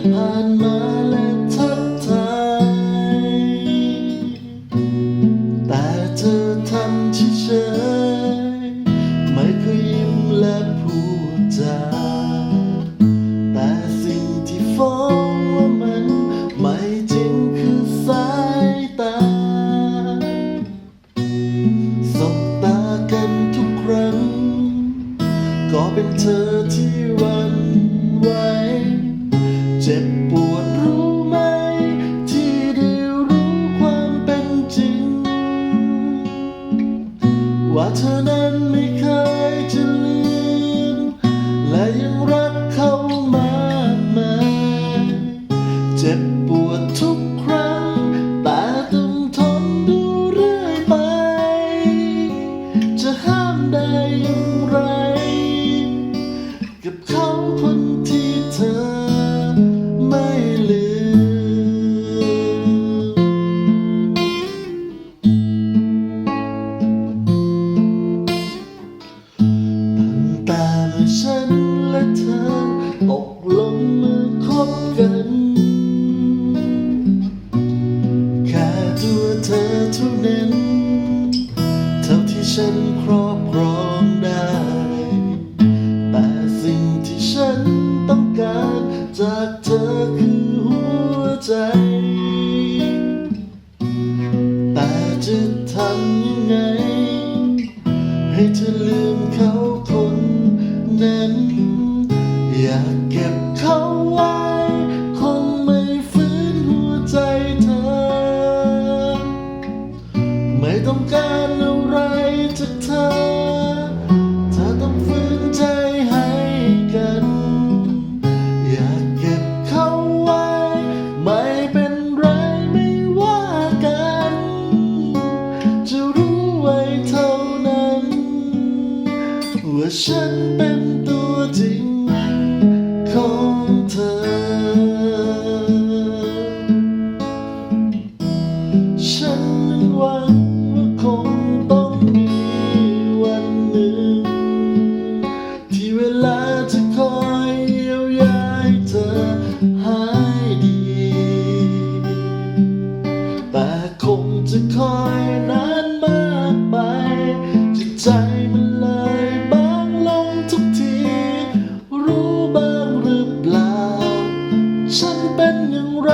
ผ่านมาและทักทายแต่เธอทำเฉยๆไม่เคยยิ้มและพูดจาแต่สิ่งที่ฟ้ว่ามันไม่จริงคือสายตาสบตากันทุกครั้ง ก็เป็นเธอที่วัน จ็บปวดรู้ไหม ที่ได้รู้ความเป็นจริง ว่าเธอนั้น แต่จะทำยังไง ให้เธอลืมเขาคนนั้น อยากเก็บเขาไว้ คงไม่ฟื้นหัวใจเธอ ไม่ต้องการ ฉันเป็น เป็นอย่างไร